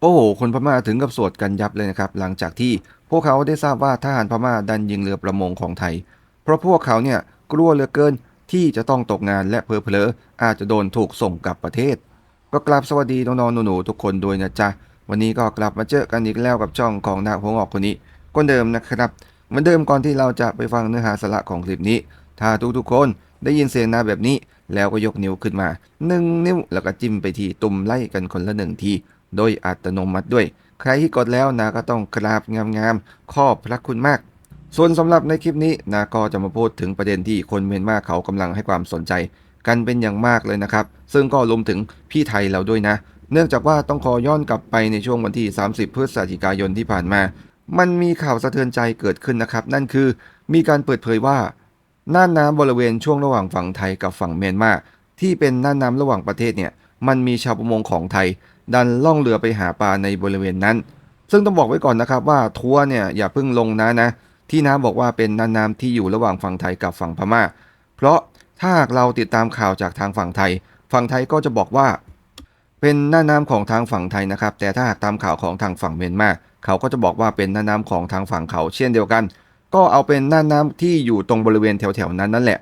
โอ้โห คนพม่าถึงกับสวดกันยับเลยนะครับ หลังจากที่พวกเขาได้ทราบว่าทหารพม่าดันยิงเรือประมงของไทย เพราะพวกเขาเนี่ยกลัวเหลือเกินที่จะต้องตกงานและเพลอเพลอๆอาจจะโดนถูกส่งกลับประเทศ ก็กลับสวัสดีน้องๆหนูๆทุกคนด้วยนะจ๊ะ วันนี้ก็กลับมาเจอกันอีกแล้วกับช่องของนาคหัวงอกคนนี้คนเดิมนะครับเหมือนเดิมก่อนที่เราจะไปฟังเนื้อหาสาระของคลิปนี้ ถ้าทุกๆคนได้ยินเสียงนาแบบนี้แล้วก็ยกนิ้วขึ้นมาหนึ่งนิ้วแล้วก็จิ้มไปที่ตุ่มไล่กันคนละหนึ่งที โดยอัตโนมัติด้วย ใครที่กดแล้วนาก็ต้องกราบงามๆขอบพระคุณมาก ส่วนสำหรับในคลิปนี้นาก็จะมาพูดถึงประเด็นที่คนเมียนมาเขากำลังให้ความสนใจ กันเป็นอย่างมากเลยนะครับ ซึ่งก็รวมถึงพี่ไทยเราด้วยนะ เนื่องจากว่าต้องขอย้อนกลับไปในช่วงวันที่ 30 พฤศจิกายนที่ผ่านมา มันมีข่าวสะเทือนใจเกิดขึ้นนะครับ นั่นคือมีการเปิดเผยว่าน่านน้ำบริเวณช่วงระหว่างฝั่งไทยกับฝั่งเมียนมาที่เป็นน่านน้ำระหว่างประเทศเนี่ยมันมีชาวประมงของไทย ดันล่องเรือไปหาปลาในบริเวณนั้น ซึ่งต้องบอกไว้ก่อนนะครับว่าทัวร์เนี่ยอย่าเพิ่งลงนะนะ ที่น้าบอกว่าเป็นน่านน้ำที่อยู่ระหว่างฝั่งไทยกับฝั่งพม่า เพราะถ้าหากเราติดตามข่าวจากทางฝั่งไทย ฝั่งไทยก็จะบอกว่า เป็นน่านน้ำของทางฝั่งไทยนะครับ แต่ถ้าหากตามข่าวของทางฝั่งเมียนมาเขาก็จะบอกว่าเป็นน่านน้ำของทางฝั่งเขาเช่นเดียวกัน ก็เอาเป็นน่านน้ำที่อยู่ตรงบริเวณแถวๆนั้นนั่นแหละ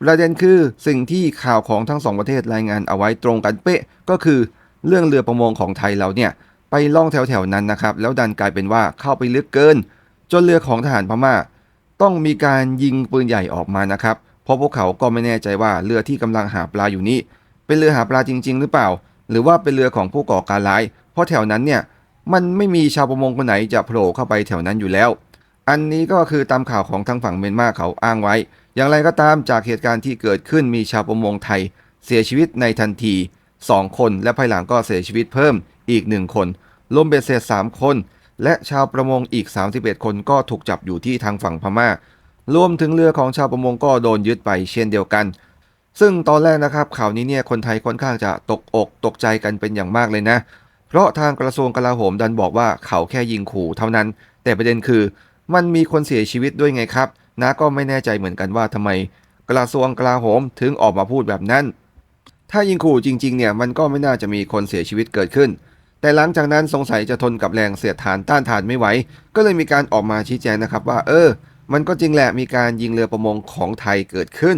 ประเด็นคือสิ่งที่ข่าวของทั้งสองประเทศรายงานเอาไว้ตรงกันเป๊ะก็คือ เรื่องเรือประมงของไทยเราเนี่ยไปล่องแถวๆนั้นนะครับ แล้วดันกลายเป็นว่าเข้าไปลึกเกิน จนเรือของทหารพม่า ต้องมีการยิงปืนใหญ่ออกมานะครับ เพราะพวกเขาก็ไม่แน่ใจว่าเรือที่กำลังหาปลาอยู่นี้ เป็นเรือหาปลาจริง ๆ หรือเปล่า หรือว่าเป็นเรือของผู้ก่อการร้าย เพราะแถวนั้นเนี่ยมันไม่มีชาวประมงคนไหนจะโผล่เข้าไปแถวนั้นอยู่แล้ว อันนี้ก็คือตามข่าวของทางฝั่งเมียนมาเขาอ้างไว้ อย่างไรก็ตามจากเหตุการณ์ที่เกิดขึ้นมีชาวประมงไทย เสียชีวิตในทันที 2 คน และภายหลังก็เสียชีวิตเพิ่มอีก 1 คนรวมเบ็ดเสร็จ3 คน และชาวประมงอีก 31 คนก็ถูกจับอยู่ที่ทางฝั่งพม่ารวมถึงเรือของชาวประมงก็โดนยึดไปเช่นเดียวกัน ซึ่งตอนแรกนะครับข่าวนี้เนี่ยคนไทยค่อนข้างจะตกอกตกใจกันเป็นอย่างมากเลยนะ เพราะทางกระทรวงกลาโหมดันบอกว่าเขาแค่ยิงขู่เท่านั้น แต่ประเด็นคือ มันมีคนเสียชีวิตด้วยไงครับนะก็ไม่แน่ใจเหมือนกันว่าทำไม กระทรวงกลาโหมถึงออกมาพูดแบบนั้น ถ้ายิงขู่จริงๆเนี่ยมันก็ไม่น่าจะมีคนเสียชีวิตเกิดขึ้น แต่หลังจากนั้นสงสัยจะทนกับแรงเสียดทานต้านทานไม่ไหว ก็เลยมีการออกมาชี้แจงนะครับว่า เออ มันก็จริงแหละมีการยิงเรือประมงของไทยเกิดขึ้น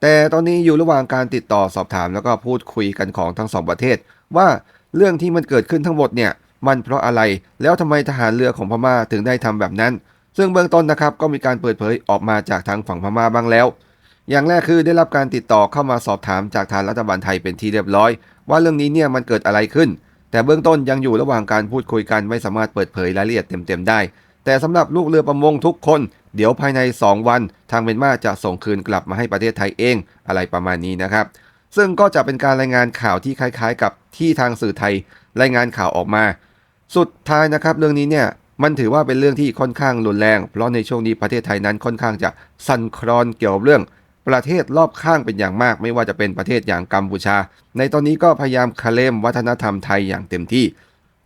แต่ตอนนี้อยู่ระหว่างการติดต่อสอบถามแล้วก็พูดคุยกันของทั้งสองประเทศ ว่าเรื่องที่มันเกิดขึ้นทั้งหมดเนี่ยมันเพราะอะไรแล้วทำไมทหารเรือของพม่าถึงได้ทำแบบนั้น ซึ่งเบื้องต้นนะครับก็มีการเปิดเผยออกมาจากทางฝั่งพม่าบ้างแล้ว อย่างแรกคือได้รับการติดต่อเข้ามาสอบถามจากทางรัฐบาลไทยเป็นที่เรียบร้อย ว่าเรื่องนี้เนี่ยมันเกิดอะไรขึ้น แต่เบื้องต้นยังอยู่ระหว่างการพูดคุยกันไม่สามารถเปิดเผยรายละเอียดเต็มๆได้ แต่สำหรับลูกเรือประมงทุกคน เดี๋ยวภายใน 2 วัน ทางเมียนมาจะส่งคืนกลับมาให้ประเทศไทยเองอะไรประมาณนี้นะครับ ซึ่งก็จะเป็นการรายงานข่าวที่คล้ายๆ กับที่ทางสื่อไทย รายงานข่าวออกมา สุดท้ายนะครับ เรื่องนี้เนี่ยมันถือว่าเป็นเรื่องที่ค่อนข้างรุนแรง เพราะในช่วงนี้ประเทศไทยนั้นค่อนข้างจะสั่นคลอนเกี่ยวกับเรื่อง ประเทศรอบข้างเป็นอย่างมาก ไม่ว่าจะเป็นประเทศอย่างกัมพูชา ในตอนนี้ก็พยายามคาเลมวัฒนธรรมไทยอย่างเต็มที่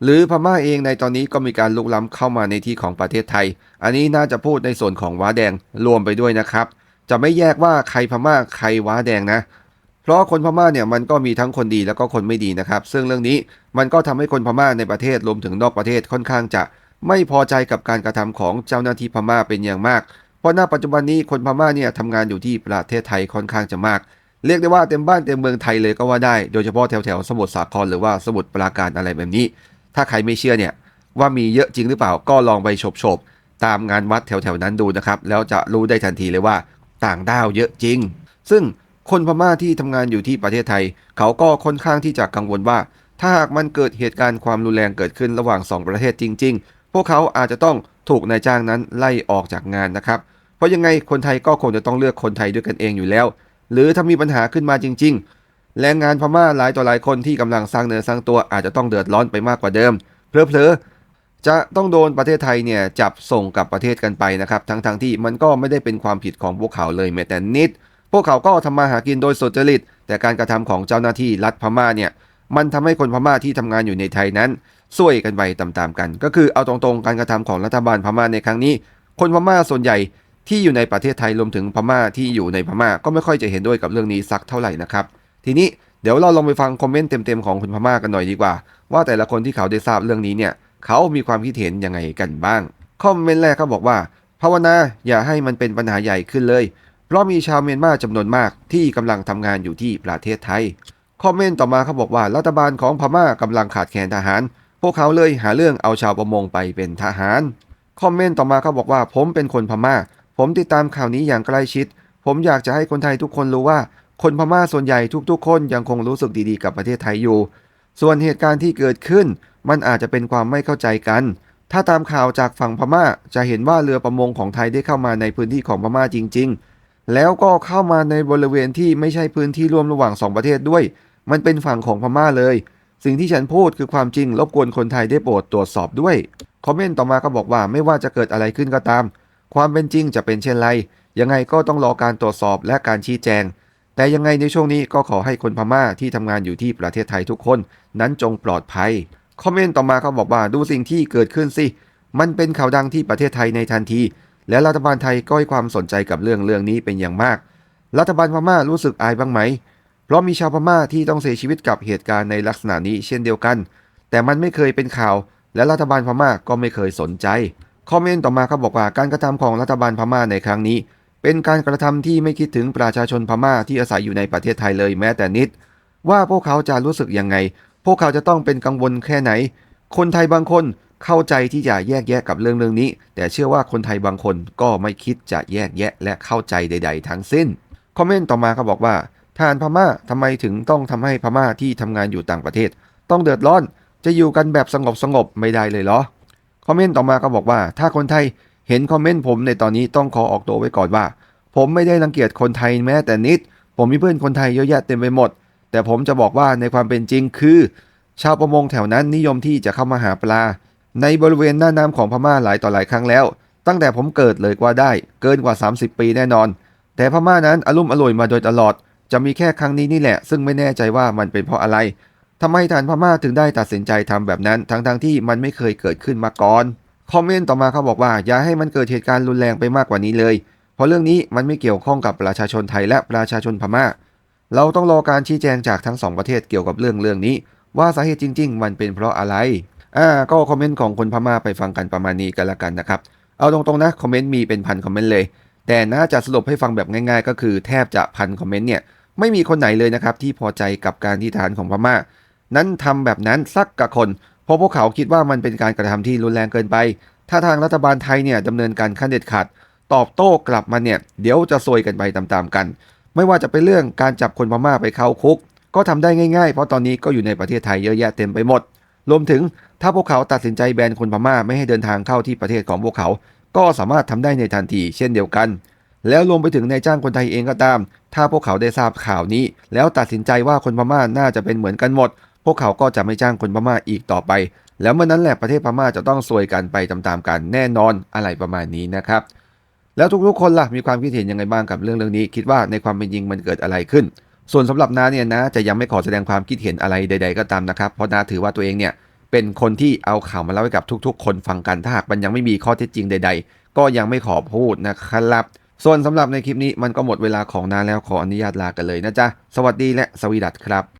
หรือพม่าเองในตอนนี้ก็มีการลุกล้ำเข้ามาในที่ของประเทศไทย อันนี้น่าจะพูดในส่วนของว้าแดงรวมไปด้วยนะครับ จะไม่แยกว่าใครพม่าใครว้าแดงนะเพราะคนพม่าเนี่ยมันก็มีทั้งคนดีแล้วก็คนไม่ดีนะครับ ซึ่งเรื่องนี้มันก็ทำให้คนพม่าในประเทศรวมถึงนอกประเทศค่อนข้างจะ ไม่พอใจกับการกระทำของเจ้าหน้าที่พม่าเป็นอย่างมาก ราะณปัจจุบันนี้คนพม่าเนี่ยทำงานอยู่ที่ประเทศไทยค่อนข้างจะมาก เรียกได้ว่าเต็มบ้านเต็มเมืองไทยเลยก็ว่าได้ โดยเฉพาะแถวแถวสมุทรสาครหรือว่าสมุทรปราการอะไรแบบนี้ ถ้าใครไม่เชื่อเนี่ยว่ามีเยอะจริงหรือเปล่าก็ลองไปโฉบๆตามงานวัดแถวๆนั้นดูนะครับ แล้วจะรู้ได้ทันทีเลยว่าต่างด้าวเยอะจริง ซึ่งคนพม่าที่ทำงานอยู่ที่ประเทศไทย เขาก็ค่อนข้างที่จะกังวลว่า ถ้าหากมันเกิดเหตุการณ์ความรุนแรงเกิดขึ้นระหว่างสองประเทศจริง ๆ พวกเขาอาจจะต้องถูกนายจ้างนั้นไล่ออกจากงานนะครับ เพราะยังไงคนไทยก็คงจะต้องเลือกคนไทยด้วยกันเองอยู่แล้ว หรือถ้ามีปัญหาขึ้นมาจริง ๆ แรงงานพม่าหลายต่อหลายคนที่กำลังสร้างเนื้อสร้างตัวอาจจะต้องเดือดร้อนไปมากกว่าเดิม เพลอๆจะต้องโดนประเทศไทยเนี่ยจับส่งกลับประเทศกันไปนะครับ ทั้งๆทที่มันก็ไม่ได้เป็นความผิดของพวกเขาเลยแม้แต่นิด พวกเขาก็ทำมาหากินโดยสุจริต แต่การกระทำของเจ้าหน้าที่รัฐพม่าเนี่ยมันทำให้คนพม่าที่ทำงานอยู่ในไทยนั้นซวยกันไปตามๆกัน ก็คือเอาตรงๆการกระทำของรัฐบาลพม่าในครั้งนี้ คนพม่าส่วนใหญ่ ที่อยู่ในประเทศไทยรวมถึงพม่าที่อยู่ในพม่าก็ไม่ค่อยจะเห็นด้วยกับเรื่องนี้สักเท่าไหร่นะครับ ทีนี้เดี๋ยวเราลองไปฟังคอมเมนต์เต็มๆของคนพม่ากันหน่อยดีกว่า ว่าแต่ละคนที่เขาได้ทราบเรื่องนี้เนี่ยเขามีความคิดเห็นยังไงกันบ้างคอมเมนต์แรกเขาบอกว่า ภาวนาอย่าให้มันเป็นปัญหาใหญ่ขึ้นเลย เพราะมีชาวเมียนมาจำนวนมากที่กำลังทำงานอยู่ที่ประเทศไทยคอมเมนต์ต่อมาเขาบอกว่ารัฐบาลของพม่ากำลังขาดแคลนทหาร พวกเขาเลยหาเรื่องเอาชาวประมงไปเป็นทหารคอมเมนต์ต่อมาเขาบอกว่าผมเป็นคนพม่า ผมติดตามข่าวนี้อย่างใกล้ชิด ผมอยากจะให้คนไทยทุกคนรู้ว่า คนพม่าส่วนใหญ่ทุกๆ คนยังคงรู้สึกดีๆกับประเทศไทยอยู่ ส่วนเหตุการณ์ที่เกิดขึ้น มันอาจจะเป็นความไม่เข้าใจกัน ถ้าตามข่าวจากฝั่งพม่าจะเห็นว่าเรือประมงของไทยได้เข้ามาในพื้นที่ของพม่าจริง ๆ แล้วก็เข้ามาในบริเวณที่ไม่ใช่พื้นที่ร่วมระหว่างสองประเทศด้วย มันเป็นฝั่งของพม่าเลย สิ่งที่ฉันพูดคือความจริงรบกวนคนไทยได้โปรดตรวจสอบด้วย คอมเมนต์ต่อมาก็บอกว่าไม่ว่าจะเกิดอะไรขึ้นก็ตาม ความเป็นจริงจะเป็นเช่นไร ยังไงก็ต้องรอการตรวจสอบและการชี้แจง แต่ยังไงในช่วงนี้ก็ขอให้คนพม่าที่ทำงานอยู่ที่ประเทศไทยทุกคน นั้นจงปลอดภัย คอมเมนต์ต่อมาเขาบอกว่าดูสิ่งที่เกิดขึ้นสิ มันเป็นข่าวดังที่ประเทศไทยในทันที และรัฐบาลไทยก็ให้ความสนใจกับเรื่องเรื่องนี้เป็นอย่างมาก รัฐบาลพม่ารู้สึกอายบ้างไหม เพราะมีชาวพม่าที่ต้องเสียชีวิตกับเหตุการณ์ในลักษณะนี้เช่นเดียวกัน แต่มันไม่เคยเป็นข่าว และรัฐบาลพม่าก็ไม่เคยสนใจ คอมเมนต์ต่อมาเขาบอกว่าการกระทำของรัฐบาลพม่าในครั้งนี้ เป็นการกระทำที่ไม่คิดถึงประชาชนพม่าที่อาศัยอยู่ในประเทศไทยเลยแม้แต่นิด ว่าพวกเขาจะรู้สึกยังไง พวกเขาจะต้องเป็นกังวลแค่ไหน คนไทยบางคนเข้าใจที่จะแยกแยะกับเรื่องเรื่องนี้ แต่เชื่อว่าคนไทยบางคนก็ไม่คิดจะแยกแยะและเข้าใจใด ๆ ทั้งสิ้นคอมเมนต์ต่อมาเขาบอกว่าทหารพม่าทำไมถึงต้องทำให้พม่าที่ทำงานอยู่ต่างประเทศ ต้องเดือดร้อนจะอยู่กันแบบสงบสงบไม่ได้เลยเหรอ คอมเมนต์ต่อมาก็บอกว่า ถ้าคนไทยเห็นคอมเมนต์ผมในตอนนี้ต้องขอออกตัวไว้ก่อนว่า ผมไม่ได้รังเกียจคนไทยแม้แต่นิด ผมมีเพื่อนคนไทยเยอะแยะเต็มไปหมด แต่ผมจะบอกว่าในความเป็นจริงคือ ชาวประมงแถวนั้นนิยมที่จะเข้ามาหาปลา ในบริเวณหน้าน้ำของพม่าหลายต่อหลายครั้งแล้ว ตั้งแต่ผมเกิดเลยกว่าได้ เกินกว่า 30 ปีแน่นอน แต่พม่านั้นอารมณ์อร่วยมาโดยตลอด จะมีแค่ครั้งนี้นี่แหละ ซึ่งไม่แน่ใจว่ามันเป็นเพราะอะไร ทำไมทหารพม่าถึงได้ตัดสินใจทำแบบนั้น ทั้งๆที่มันไม่เคยเกิดขึ้นมาก่อน คอมเมนต์ต่อมาเขาบอกว่า อย่าให้มันเกิดเหตุการณ์รุนแรงไปมากกว่านี้เลย เพราะเรื่องนี้มันไม่เกี่ยวข้องกับประชาชนไทยและประชาชนพม่า เราต้องรอการชี้แจงจากทั้งสองประเทศเกี่ยวกับเรื่องเรื่องนี้ ว่าสาเหตุจริง ๆ มันเป็นเพราะอะไรอ่าก็คอมเมนต์ของคนพม่าไปฟังกันประมาณนี้กันละกันนะครับ เอาตรงๆนะคอมเมนต์มีเป็นพันคอมเมนต์เลย แต่น่าจะสรุปให้ฟังแบบง่าย ๆ ก็คือแทบจะพันคอมเมนต์เนี่ยไม่มีคนไหนเลยนะครับที่พอใจกับการที่ทหารของพม่า นั้นทำแบบนั้นสักกะคน เพราะพวกเขาคิดว่ามันเป็นการกระทำที่รุนแรงเกินไป ถ้าทางรัฐบาลไทยเนี่ยดำเนินการขั้นเด็ดขาดตอบโต้กลับมาเนี่ยเดี๋ยวจะซวยกันไปตามๆกัน ไม่ว่าจะเป็นเรื่องการจับคนพม่าไปเข้าคุก ก็ทำได้ง่ายๆ เพราะตอนนี้ก็อยู่ในประเทศไทยเยอะแยะเต็มไปหมด รวมถึงถ้าพวกเขาตัดสินใจแบนคนพม่าไม่ให้เดินทางเข้าที่ประเทศของพวกเขา ก็สามารถทำได้ในทันที เช่นเดียวกัน แล้วรวมไปถึงนายจ้างคนไทยเองก็ตาม ถ้าพวกเขาได้ทราบข่าวนี้ แล้วตัดสินใจว่าคนพม่าน่าจะเป็นเหมือนกันหมด พวกเขาก็จะไม่จ้างคนพม่าอีกต่อไป แล้วเมื่อนั้นแหละประเทศพม่าจะต้องซวยกันไปตามๆกันแน่นอนอะไรประมาณนี้นะครับ แล้วทุกๆคนล่ะมีความคิดเห็นยังไงบ้างกับเรื่องเรื่องนี้ คิดว่าในความเป็นจริงมันเกิดอะไรขึ้น ส่วนสำหรับน้าเนี่ยนะจะยังไม่ขอแสดงความคิดเห็นอะไรใด ๆ ก็ตามนะครับ เพราะน้าถือว่าตัวเองเนี่ยเป็นคนที่เอาข่าวมาเล่าให้กับทุก ๆ คนฟังกันถ้าหากมันยังไม่มีข้อเท็จจริงใด ๆ ก็ยังไม่ขอพูดนะครับส่วนสำหรับในคลิปนี้มันก็หมดเวลาของน้าแล้วขออนุญาตลากันเลยนะจ๊ะ สวัสดีและสวีดัตครับ